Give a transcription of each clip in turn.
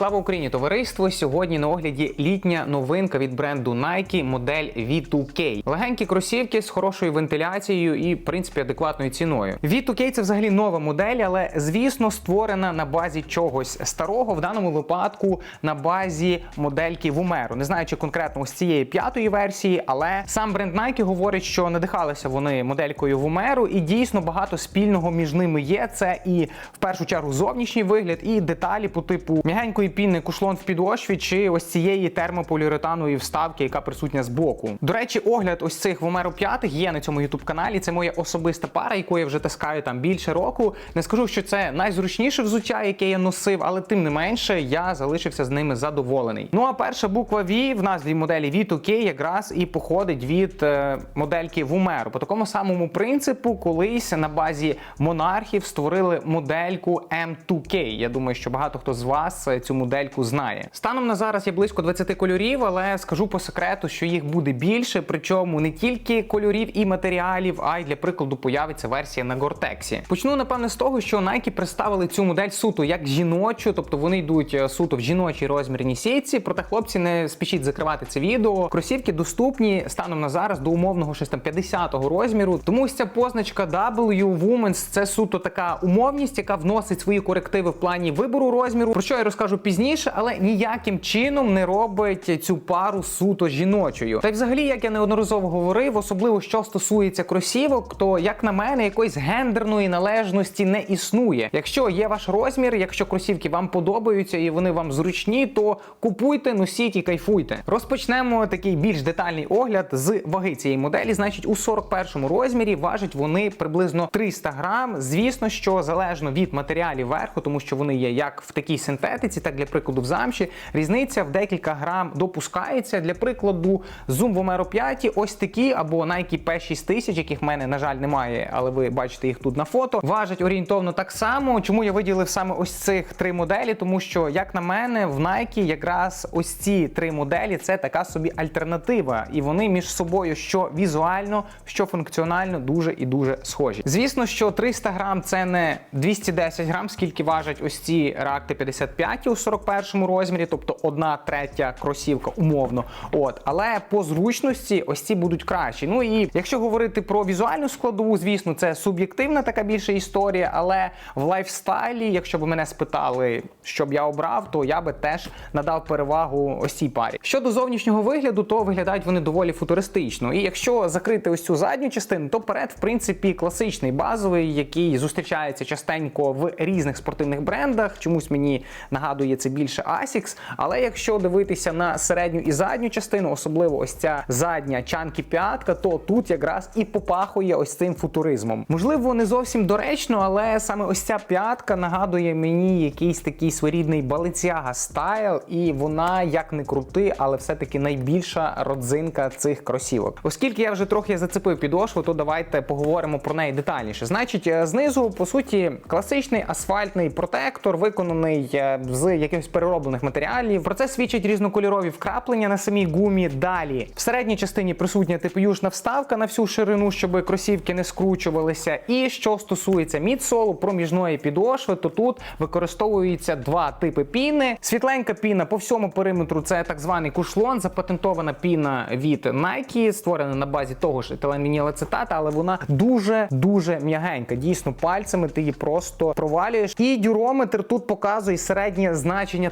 Слава Україні, товариство! Сьогодні на огляді літня новинка від бренду Nike модель V2K. Легенькі кросівки з хорошою вентиляцією і, в принципі, адекватною ціною. V2K – це взагалі нова модель, але звісно створена на базі чогось старого. В даному випадку на базі модельки Vomero. Не знаю, чи конкретно ось цієї п'ятої версії, але сам бренд Nike говорить, що надихалися вони моделькою Vomero, і дійсно багато спільного між ними є. Це і в першу чергу зовнішній вигляд, і деталі по типу м'ягенької піни кушлон в підошві, чи ось цієї термополіуретанової вставки, яка присутня збоку. До речі, огляд ось цих Vomero 5 є на цьому youtube каналі. Це моя особиста пара, яку я вже таскаю там більше року. Не скажу, що це найзручніше взуття, яке я носив, але тим не менше я залишився з ними задоволений. Ну а перша буква V в назві моделі V2K якраз і походить від е, модельки Vomero. По такому самому принципу, колись на базі монархів створили модельку M2K. Я думаю, що багато хто з вас е, цю модельку знає. Станом на зараз є близько 20 кольорів, але скажу по секрету, що їх буде більше. Причому не тільки кольорів і матеріалів, а й для прикладу появиться версія на Гортексі. Почну напевне з того, що Nike представили цю модель суто як жіночу, тобто вони йдуть е, суто в жіночій розмірній сітці. Проте хлопці не спішіть закривати це відео. Кросівки доступні станом на зараз до умовного щось там 50-го розміру. Тому ось ця позначка W Women's це суто така умовність, яка вносить свої корективи в плані вибору розміру. Про що я розкажу пізніше, але ніяким чином не робить цю пару суто жіночою. Та й взагалі, як я неодноразово говорив, особливо що стосується кросівок, то як на мене, якоїсь гендерної належності не існує. Якщо є ваш розмір, якщо кросівки вам подобаються і вони вам зручні, то купуйте, носіть і кайфуйте. Розпочнемо такий більш детальний огляд з ваги цієї моделі. Значить, у 41-му розмірі важать вони приблизно 300 грам. Звісно, що залежно від матеріалів верху, тому що вони є як в такій синтетиці, так для прикладу в замші. Різниця в декілька грам допускається. Для прикладу, Zoom Vomero 5 ось такі або Nike P6000, яких в мене, на жаль, немає, але ви бачите їх тут на фото. Важать орієнтовно так само. Чому я виділив саме ось цих три моделі? Тому що, як на мене, в Nike якраз ось ці три моделі це така собі альтернатива, і вони між собою що візуально, що функціонально дуже і дуже схожі. Звісно, що 300 грам це не 210 грам, скільки важать ось ці реакти 55 у 41 розмірі, тобто одна третя кросівка, умовно. От, але по зручності ось ці будуть кращі. Ну і якщо говорити про візуальну складову, звісно, це суб'єктивна така більша історія, але в лайфстайлі, якщо б мене спитали, що б я обрав, то я би теж надав перевагу ось цій парі. Щодо зовнішнього вигляду, то виглядають вони доволі футуристично. І якщо закрити ось цю задню частину, то перед, в принципі, класичний базовий, який зустрічається частенько в різних спортивних брендах. Чомусь мені нагадує це більше Asics. Але якщо дивитися на середню і задню частину, особливо ось ця задня чанки п'ятка, то тут якраз і попахує ось цим футуризмом. Можливо, не зовсім доречно, але саме ось ця п'ятка нагадує мені якийсь такий своєрідний Balenciaga стайл, і вона як не крути, але все-таки найбільша родзинка цих кросівок. Оскільки я вже трохи зацепив підошву, то давайте поговоримо про неї детальніше. Значить, е, знизу, по суті, класичний асфальтний протектор, виконаний е, з якихось перероблених матеріалів. Про це свідчать різнокольорові вкраплення на самій гумі. Далі в середній частині присутня типуюшна вставка на всю ширину, щоб кросівки не скручувалися. І що стосується мідсолу, проміжної підошви, то тут використовуються два типи піни. Світленька піна по всьому периметру це так званий кушлон, запатентована піна від Nike, створена на базі того ж етиленвінілацетата, але вона дуже дуже м'ягенька. Дійсно, пальцями ти її просто провалюєш. І дюрометр тут показує середнє значення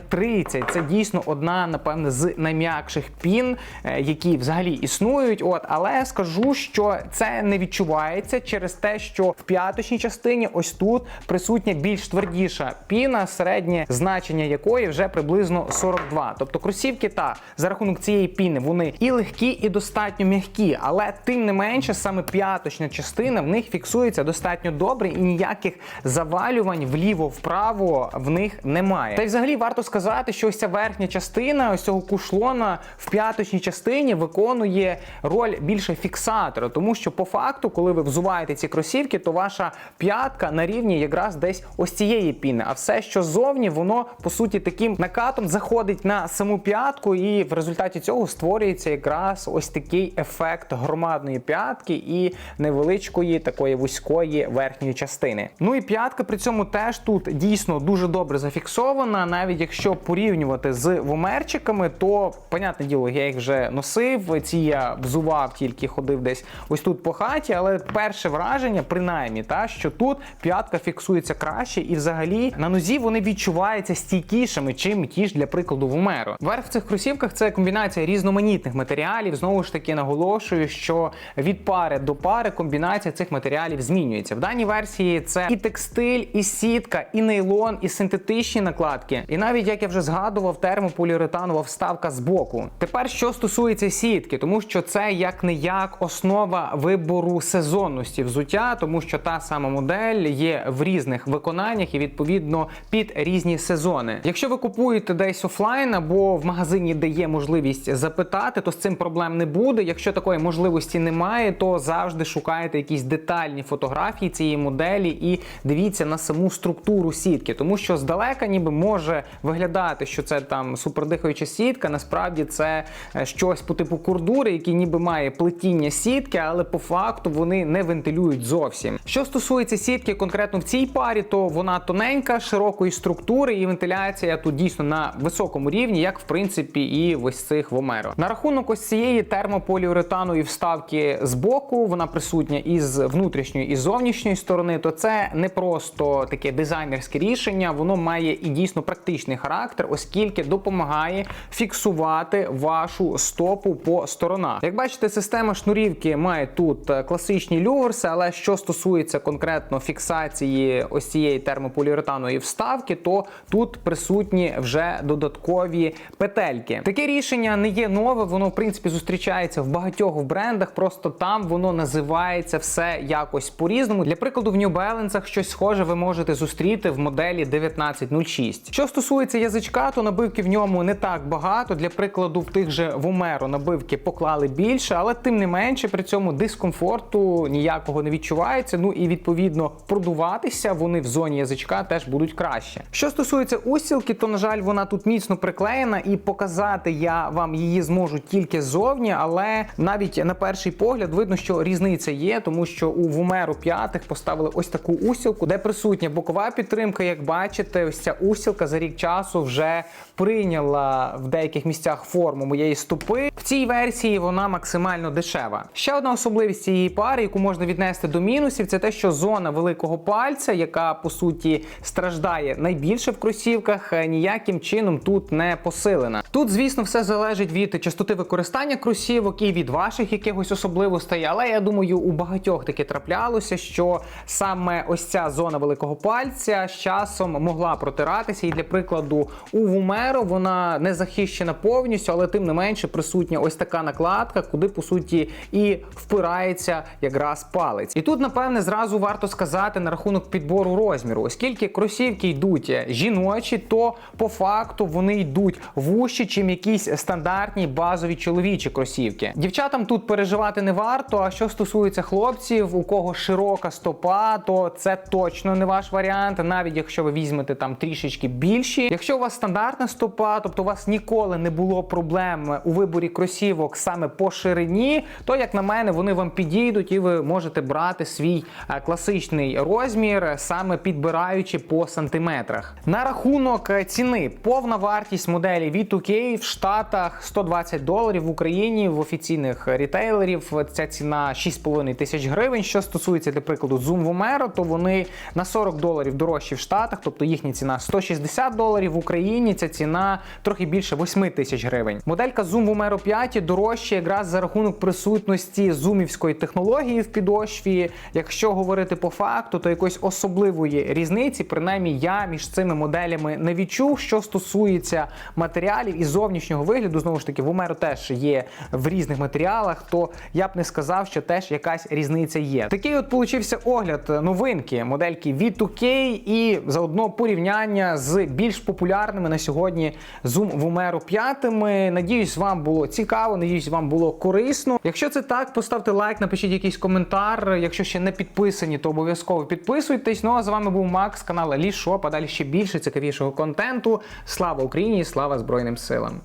30. Це дійсно одна, напевне, з найм'якших пін, е, які взагалі існують. От, але скажу, що це не відчувається через те, що в п'яточній частині ось тут присутня більш твердіша піна, середнє значення якої вже приблизно 42. Тобто кросівки та за рахунок цієї піни вони і легкі, і достатньо м'які, але тим не менше, саме п'яточна частина в них фіксується достатньо добре, і ніяких завалювань вліво-вправо в них немає. Та й взагалі варто сказати, що ось ця верхня частина ось цього кушлона в п'яточній частині виконує роль більше фіксатора, тому що по факту, коли ви взуваєте ці кросівки, то ваша п'ятка на рівні якраз десь ось цієї піни. А все, що ззовні, воно по суті таким накатом заходить на саму п'ятку, і в результаті цього створюється якраз ось такий ефект громадної п'ятки і невеличкої такої вузької верхньої частини. Ну і п'ятка при цьому теж тут дійсно дуже добре зафіксована. Навіть якщо порівнювати з вомерчиками, то понятне діло, я їх вже носив. Ці я взував, тільки ходив десь ось тут по хаті. Але перше враження, принаймні, та що тут п'ятка фіксується краще, і взагалі на нозі вони відчуваються стійкішими, чим ті ж для прикладу Вомеро. Верх в цих кросівках це комбінація різноманітних матеріалів. Знову ж таки наголошую, що від пари до пари комбінація цих матеріалів змінюється. В даній версії це і текстиль, і сітка, і нейлон, і синтетичні накладки. І навіть як я вже згадував, термополіуретанова вставка з боку. Тепер що стосується сітки, тому що це як не як основа вибору сезонності взуття, тому що та сама модель є в різних виконаннях і відповідно під різні сезони. Якщо ви купуєте десь офлайн або в магазині, де є можливість запитати, то з цим проблем не буде. Якщо такої можливості немає, то завжди шукайте якісь детальні фотографії цієї моделі і дивіться на саму структуру сітки, тому що здалека ніби може виглядати, що це там супердихаюча сітка. Насправді це е, щось по типу курдури, який ніби має плетіння сітки, але по факту вони не вентилюють зовсім. Що стосується сітки конкретно в цій парі, то вона тоненька, широкої структури, і вентиляція тут дійсно на високому рівні, як в принципі і в ось цих Вомеро. На рахунок ось цієї термополіуретанової вставки з боку, вона присутня із внутрішньої і зовнішньої сторони, то це не просто таке дизайнерське рішення, воно має і дійсно практичний характер, оскільки допомагає фіксувати вашу стопу по сторонах. Як бачите, система шнурівки має тут е, класичні люверси, але що стосується конкретно фіксації ось цієї термополіуретанової вставки, то тут присутні вже додаткові петельки. Таке рішення не є нове, воно в принципі зустрічається в багатьох брендах, просто там воно називається все якось по-різному. Для прикладу, в New Balance щось схоже ви можете зустріти в моделі 1906. Що стосується язичка, то набивки в ньому не так багато. Для прикладу, в тих же Vomero набивки поклали більше, але тим не менше при цьому дискомфорту ніякого не відчувається. Ну і відповідно продуватися вони в зоні язичка теж будуть краще. Що стосується устілки, то на жаль, вона тут міцно приклеєна, і показати я вам її зможу тільки ззовні, але навіть на перший погляд видно, що різниця є, тому що у Vomero 5 поставили ось таку устілку, де присутня бокова підтримка. Як бачите, ось ця устілка за рік часу вже прийняла в деяких місцях форму моєї стопи. В цій версії вона максимально дешева. Ще одна особливість цієї пари, яку можна віднести до мінусів, це те, що зона великого пальця, яка по суті страждає найбільше в кросівках, е, ніяким чином тут не посилена. Тут, звісно, все залежить від частоти використання кросівок і від ваших якихось особливостей. Але я думаю, у багатьох таке траплялося, що саме ось ця зона великого пальця з часом могла протиратися. І для прикладу, у Вумеро вона не захищена повністю, але тим не менше присутня ось така накладка, куди по суті і впирається якраз палець. І тут, напевне, зразу варто сказати на рахунок підбору розміру, оскільки кросівки йдуть жіночі, то по факту вони йдуть вужчі, чим якісь стандартні базові чоловічі кросівки. Дівчатам тут переживати не варто. А що стосується хлопців, у кого широка стопа, то це точно не ваш варіант, навіть якщо ви візьмете там трішечки більші. Якщо у вас стандартна стопа, тобто у вас ніколи не було проблем у виборі кросівок саме по ширині, то як на мене, вони вам підійдуть і ви можете брати свій е, класичний розмір, саме підбираючи по сантиметрах. На рахунок е, ціни, повна вартість моделі V2K в Штатах 120 доларів в Україні в офіційних рітейлерів. Ця ціна 6,5 тисяч гривень. Що стосується, для прикладу, Zoom Vomero, то вони на 40 доларів дорожчі в Штатах, тобто їхня ціна 160 доларів в Україні. Ця ціна трохи більше 8 тисяч гривень. Моделька Zoom Vomero 5 дорожча якраз за рахунок присутності зумівської технології в підошві. Якщо говорити по факту, то якоїсь особливої різниці, принаймні я між цими моделями не відчув. Що стосується матеріалів і зовнішнього вигляду, знову ж таки, Vomero теж є в різних матеріалах, то я б не сказав, що теж якась різниця є. Такий от получився огляд новинки модельки V2K і заодно порівняння з більш популярними на сьогодні Zoom Vomero 5. Надіюсь, вам було цікаво, надіюсь, вам було корисно. Якщо це так, поставте лайк, напишіть якийсь коментар. Якщо ще не підписані, то обов'язково підписуйтесь. Ну а з вами був Макс, канал Лішоп, а далі ще більше цікавішого контенту. Слава Україні! Слава Збройним силам!